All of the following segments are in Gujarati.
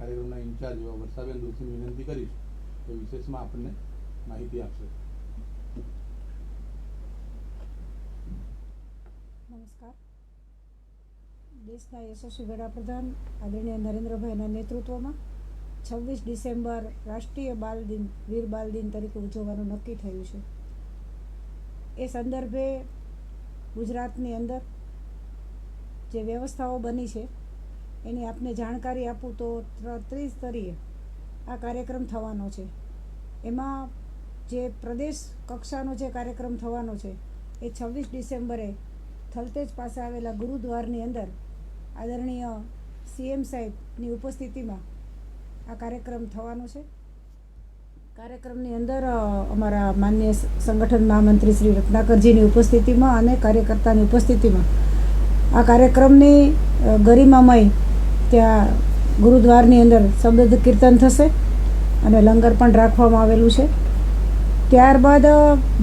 કાર્યક્રમના ઇન્ચાર્જ એવા વર્ષાબેન દોશીને વિનંતી કરીશ કે વિશેષમાં આપણને માહિતી આપશે. નમસ્કાર. દેશના યશસ્વી વડાપ્રધાન આદરણીય નરેન્દ્રભાઈના નેતૃત્વમાં છવ્વીસ ડિસેમ્બર રાષ્ટ્રીય બાલ દિન, વીર બાલ દિન તરીકે ઉજવવાનું નક્કી થયું છે. એ સંદર્ભે ગુજરાતની અંદર જે વ્યવસ્થાઓ બની છે એની આપને જાણકારી આપું તો ત્રીસ ત્રિસ્તરીય આ કાર્યક્રમ થવાનો છે. એમાં જે પ્રદેશ કક્ષાનો જે કાર્યક્રમ થવાનો છે, એ છવ્વીસ ડિસેમ્બરે થલતેજ પાસે આવેલા ગુરુદ્વારની અંદર આદરણીય સીએમ સાહેબની ઉપસ્થિતિમાં આ કાર્યક્રમ થવાનો છે. કાર્યક્રમની અંદર અમારા માન્ય સંગઠન મહામંત્રી શ્રી રત્નાકરજીની ઉપસ્થિતિમાં અને કાર્યકર્તાની ઉપસ્થિતિમાં આ કાર્યક્રમની ગરિમામય ત્યાં ગુરુદ્વારની અંદર શબ્દ કીર્તન થશે અને લંગર પણ રાખવામાં આવેલું છે. ત્યારબાદ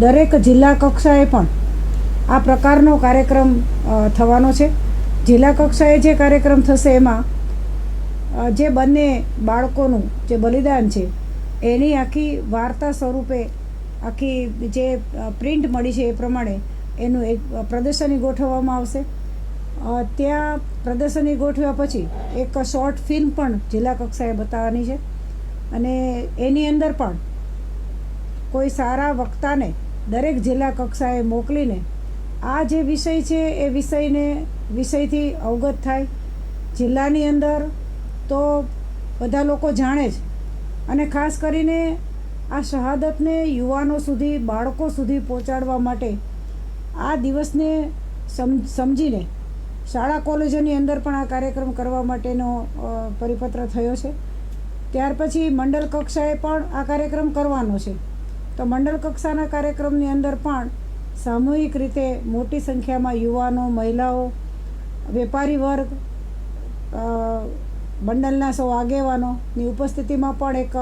દરેક જિલ્લા કક્ષાએ પણ આ પ્રકારનો કાર્યક્રમ થવાનો છે. જિલ્લા કક્ષાએ જે કાર્યક્રમ થશે એમાં જે બંને બાળકોનું જે બલિદાન છે, એની આખી વાર્તા સ્વરૂપે આખી જે પ્રિન્ટ મળી છે એ પ્રમાણે એનું એક પ્રદર્શની ગોઠવવામાં આવશે. ત્યાં પ્રદર્શની ગોઠવ્યા પછી એક શોર્ટ ફિલ્મ પણ જિલ્લા કક્ષાએ બતાવવાની છે. અને એની અંદર પણ કોઈ સારા વક્તાને દરેક જિલ્લા કક્ષાએ મોકલીને આ જે વિષય છે એ વિષયને વિષયથી અવગત થાય. જિલ્લાની અંદર તો બધા લોકો જાણે જ. અને ખાસ કરીને આ શહાદતને યુવાનો સુધી, બાળકો સુધી પહોંચાડવા માટે આ દિવસને સમ, સમજીને શાળા કોલેજોની અંદર પણ આ કાર્યક્રમ કરવા માટેનો પરિપત્ર થયો છે. ત્યાર પછી મંડળ કક્ષાએ પણ આ કાર્યક્રમ કરવાનો છે. તો મંડળ કક્ષાના કાર્યક્રમની અંદર પણ સામૂહિક રીતે મોટી સંખ્યામાં યુવાનો, મહિલાઓ, વેપારી વર્ગ મંડળના સૌ આગેવાનોની ઉપસ્થિતિમાં પણ એક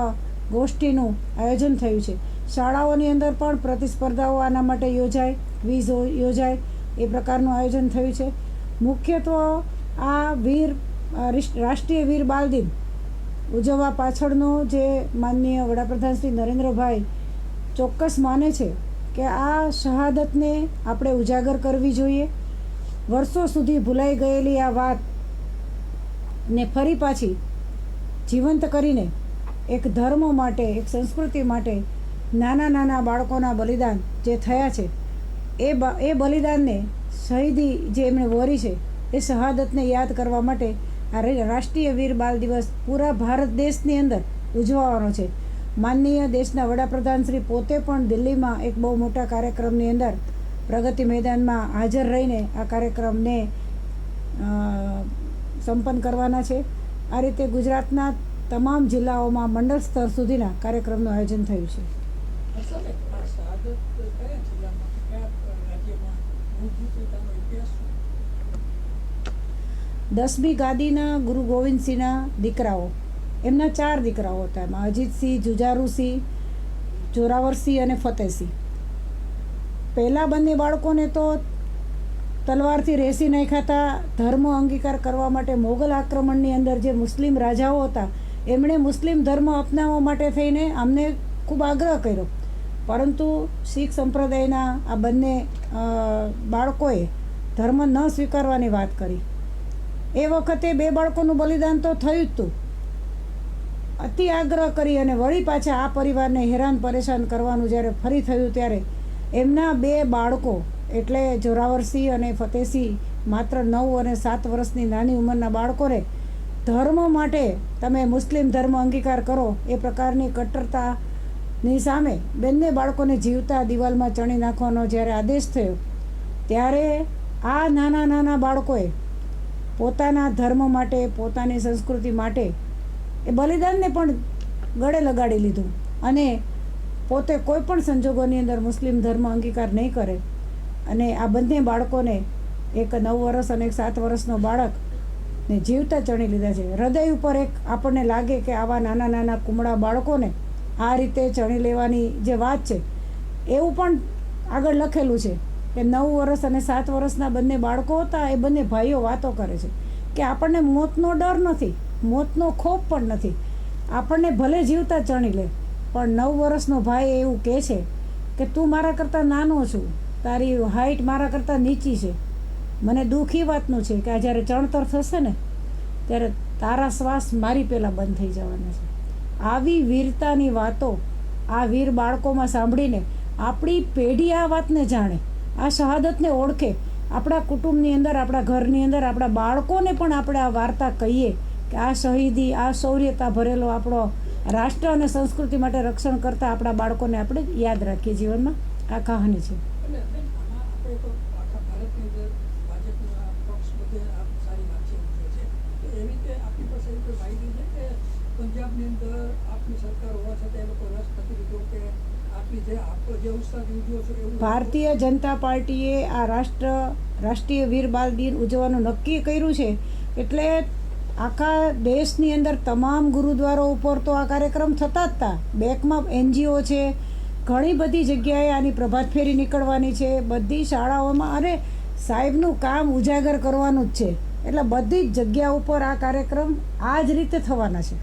ગોષ્ઠીનું આયોજન થયું છે. શાળાઓની અંદર પણ પ્રતિસ્પર્ધાઓ આના માટે યોજાય, ક્વિઝ યોજાય, એ પ્રકારનું આયોજન થયું છે. મુખ્યત્વે આ વીર રાષ્ટ્રીય વીર બાલ દિન ઉજવવા પાછળનો જે માનનીય વડાપ્રધાન શ્રી નરેન્દ્રભાઈ ચોક્કસ માને છે કે આ શહાદતને આપણે ઉજાગર કરવી જોઈએ. વર્ષો સુધી ભૂલાઈ ગયેલી આ વાત ને ફરી પાછી જીવંત કરીને એક ધર્મ માટે, એક સંસ્કૃતિ માટે નાના નાના બાળકોના બલિદાન જે થયા છે, એ એ બલિદાનને શહીદી જે એમણે વોરી છે, એ શહાદતને યાદ કરવા માટે આ રાષ્ટ્રીય વીર બાલ દિવસ પૂરા ભારત દેશની અંદર ઉજવવાનો છે. માનનીય દેશના વડાપ્રધાન શ્રી પોતે પણ દિલ્હીમાં એક બહુ મોટા કાર્યક્રમની અંદર પ્રગતિ મેદાનમાં હાજર રહીને આ કાર્યક્રમને સંપન્ન કરવાના છે. આ રીતે ગુજરાતના તમામ જિલ્લાઓમાં મંડળ સ્તર સુધીના કાર્યક્રમનું આયોજન થયું છે. દસમી ગાદીના ગુરુ ગોવિંદસિંહના દીકરાઓ. એમના ચાર દીકરાઓ હતા. એમાં અજીતસિંહ જુજારુસિંહ, જોરાવરસિંહ અને ફતેહસિંહ પહેલાં બંને બાળકોને તો તલવારથી રેસી નાખ્યા ધર્મ અંગીકાર કરવા માટે મોગલ આક્રમણની અંદર જે મુસ્લિમ રાજાઓ હતા, એમણે મુસ્લિમ ધર્મ અપનાવવા માટે થઈને અમને ખૂબ આગ્રહ કર્યો. પરંતુ શીખ સંપ્રદાયના આ બંને બાળકોએ ધર્મ ન સ્વીકારવાની વાત કરી. એ વખતે બે બાળકોનું બલિદાન તો થયું જ હતું અતિ આગ્રહ કરી અને વળી પાછા આ પરિવારને હેરાન પરેશાન કરવાનું જ્યારે ફરી થયું ત્યારે એમના બે બાળકો, એટલે જોરાવરસિંહ અને ફતેહસિંહ, માત્ર નવ અને સાત વર્ષની નાની ઉંમરના બાળકોને ધર્મ માટે તમે મુસ્લિમ ધર્મ અંગીકાર કરો, એ પ્રકારની કટ્ટરતાની સામે બંને બાળકોને જીવતા દિવાલમાં ચણી નાખવાનો જ્યારે આદેશ થયો, ત્યારે આ નાના નાના બાળકોએ પોતાના ધર્મ માટે, પોતાની સંસ્કૃતિ માટે એ બલિદાનને પણ ગળે લગાડી લીધું અને પોતે કોઈ પણ સંજોગોની અંદર મુસ્લિમ ધર્મ અંગીકાર નહીં કરે અને આ બંને બાળકોને એક નવ વર્ષ અને એક સાત વર્ષનો બાળક ને જીવતા ચણી લીધા છે. હૃદય ઉપર એક આપણને લાગે કે આવા નાના નાના કુમળા બાળકોને આ રીતે ચણી લેવાની જે વાત છે, એવું પણ આગળ લખેલું છે કે નવ વર્ષ અને સાત વર્ષના બંને બાળકો હતા, એ બંને ભાઈઓ વાતો કરે છે કે આપણને મોતનો ડર નથી, મોતનો ખોફ પણ નથી. આપણને ભલે જીવતા ચણી લે, પણ નવ વર્ષનો ભાઈ એવું કહે છે કે તું મારા કરતાં નાનો છું, તારી હાઈટ મારા કરતાં નીચી છે. મને દુઃખ વાતનું છે કે આ જ્યારે ચણતર થશે ને, ત્યારે તારા શ્વાસ મારી પહેલાં બંધ થઈ જવાના છે. આવી વીરતાની વાતો આ વીર બાળકોમાં સાંભળીને આપણી પેઢી આ વાતને જાણે, આ શહાદતને ઓળખે. આપણા કુટુંબની અંદર, આપણા ઘરની અંદર, આપણા બાળકોને પણ આપણે આ વાર્તા કહીએ કે આ શહીદી, આ શૌર્યતા ભરેલો આપણો રાષ્ટ્ર અને સંસ્કૃતિ માટે રક્ષણ કરતા આપણા બાળકોને આપણે યાદ રાખીએ જીવનમાં. આ કહાની છે એટલે બેન આમાં આપણે તો આખા ભારતની અંદર ભાજપના પક્ષ બધે આ સારી વાત છે ઉઠે છે તો એવી રીતે આપણી પાસે એવી કોઈ માહિતી છે કે પંજાબની અંદર આપની સરકાર હોવા છતાં એ લોકો રસ નથી લીધો કે ભારતીય જનતા પાર્ટીએ આ રાષ્ટ્ર રાષ્ટ્રીય વીર બાલ દિન ઉજવવાનું નક્કી કર્યું છે. એટલે આખા દેશની અંદર તમામ ગુરુદ્વારો ઉપર તો આ કાર્યક્રમ થતા જ હતા બેકમાં એનજીઓ છે ઘણી બધી જગ્યાએ આની પ્રભાત ફેરી નીકળવાની છે બધી શાળાઓમાં અને સાહેબનું કામ ઉજાગર કરવાનું જ છે. એટલે બધી જ જગ્યા ઉપર આ કાર્યક્રમ આ જ રીતે થવાના છે.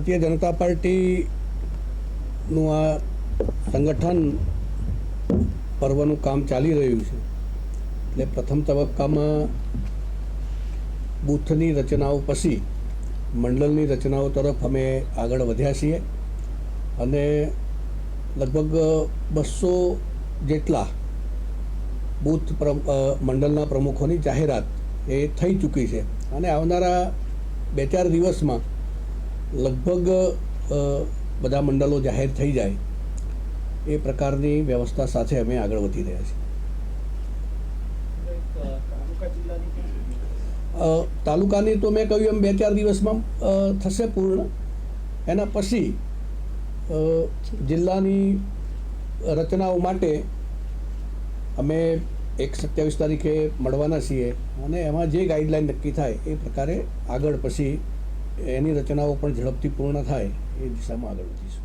ભારતીય જનતા પાર્ટીનું આ સંગઠન પર્વનું કામ ચાલી રહ્યું છે. એટલે પ્રથમ તબક્કામાં બૂથની રચનાઓ પછી મંડળની રચનાઓ તરફ અમે આગળ વધ્યા છીએ અને લગભગ બસો જેટલા બૂથ મંડળના પ્રમુખોની જાહેરાત એ થઈ ચૂકી છે. અને આવનારા બે ચાર દિવસમાં લગભગ બધા મંડળો જાહેર થઈ જાય એ પ્રકારની વ્યવસ્થા સાથે અમે આગળ વધી રહ્યા છીએ. તાલુકાની તો મેં કહ્યું એમ બે ચાર દિવસમાં થશે પૂર્ણ. એના પછી જિલ્લાની રચનાઓ માટે અમે એક સત્યાવીસ તારીખે મળવાના છીએ અને એમાં જે ગાઈડલાઈન નક્કી થાય એ પ્રકારે આગળ પછી એની રચનાઓ પણ ઝડપથી પૂર્ણ થાય એ દિશામાં આગળ વધીશું.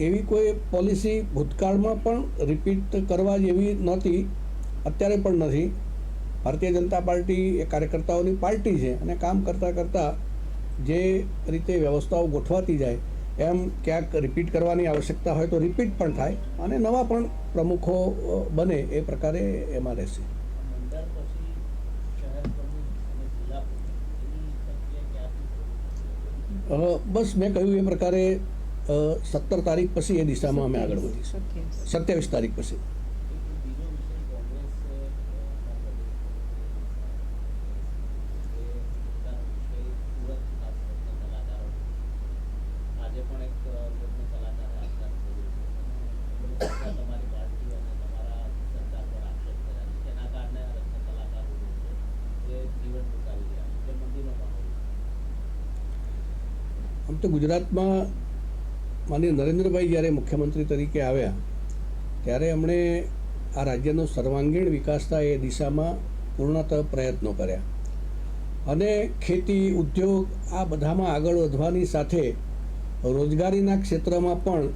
એવી કોઈ પોલિસી ભૂતકાળમાં પણ રિપીટ કરવા જેવી નહોતી અત્યારે પણ નથી. ભારતીય જનતા પાર્ટી એ કાર્યકર્તાઓની પાર્ટી છે અને કામ કરતાં કરતાં જે રીતે વ્યવસ્થાઓ ગોઠવાતી જાય એમ ક્યાંક રિપીટ કરવાની આવશ્યકતા હોય તો રિપીટ પણ થાય અને નવા પણ પ્રમુખો બને એ પ્રકારે એમાં રહેશે. બસ મેં કહ્યું એ પ્રકારે સત્તર તારીખ પછી એ દિશામાં અમે આગળ વધીશું. સત્યાવીસ તારીખ પછી એક બીજો વિષય કોંગ્રેસ અ, ના પ્રદેશ એ પોતાનો વિષય પૂરક ખાસ રત્ન કલાકારો આજે પણ એક અ, લોકોને કલાકાર ઊભો છે તે જીવન ટૂંકાવી રહ્યા છે તેના કારણે આ રત્ન કલાકારો જે છે એ મંદિરમાં પણ આમ તો ગુજરાતમાં માનીય નરેન્દ્રભાઈ જ્યારે મુખ્યમંત્રી તરીકે આવ્યા, ત્યારે એમણે આ રાજ્યનો સર્વાંગીણ વિકાસ થાય એ દિશામાં પૂર્ણતઃ પ્રયત્નો કર્યા. અને ખેતી, ઉદ્યોગ આ બધામાં આગળ વધવાની સાથે રોજગારીના ક્ષેત્રમાં પણ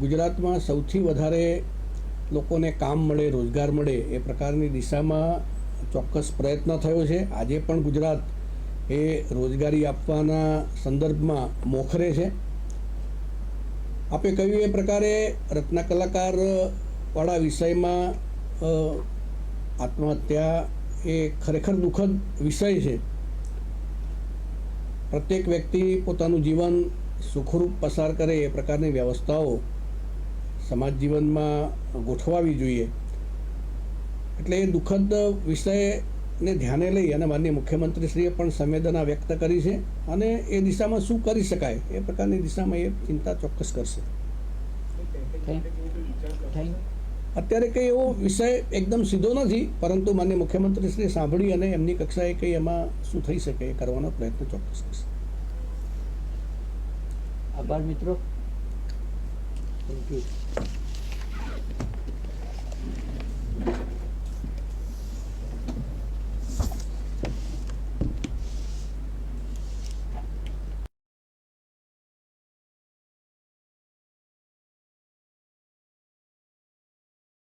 ગુજરાતમાં સૌથી વધારે લોકોને કામ મળે, રોજગાર મળે એ પ્રકારની દિશામાં ચોક્કસ પ્રયત્ન થયો છે. આજે પણ ગુજરાત એ રોજગારી આપવાના સંદર્ભમાં મોખરે છે. આપે કહ્યું એ પ્રકારે રત્ન કલાકારવાળા વિષયમાં આત્મહત્યા એ ખરેખર દુઃખદ વિષય છે. પ્રત્યેક વ્યક્તિ પોતાનું જીવન સુખરૂપ પસાર કરે એ પ્રકારની વ્યવસ્થાઓ સમાજ જીવનમાં ગોઠવાવી જોઈએ. એટલે એ દુઃખદ વિષયને ધ્યાને લઈ અને માનનીય મુખ્યમંત્રીશ્રીએ પણ સંવેદના વ્યક્ત કરી છે અને એ દિશામાં શું કરી શકાય એ પ્રકારની દિશામાં એ ચિંતા ચોક્કસ કરશે. અત્યારે કંઈ એવો વિષય એકદમ સીધો નથી પરંતુ માન્ય મુખ્યમંત્રીશ્રી સાંભળી અને એમની કક્ષાએ કંઈ એમાં શું થઈ શકે એ કરવાનો પ્રયત્ન ચોક્કસ કરશે. આભાર મિત્રો. Thank you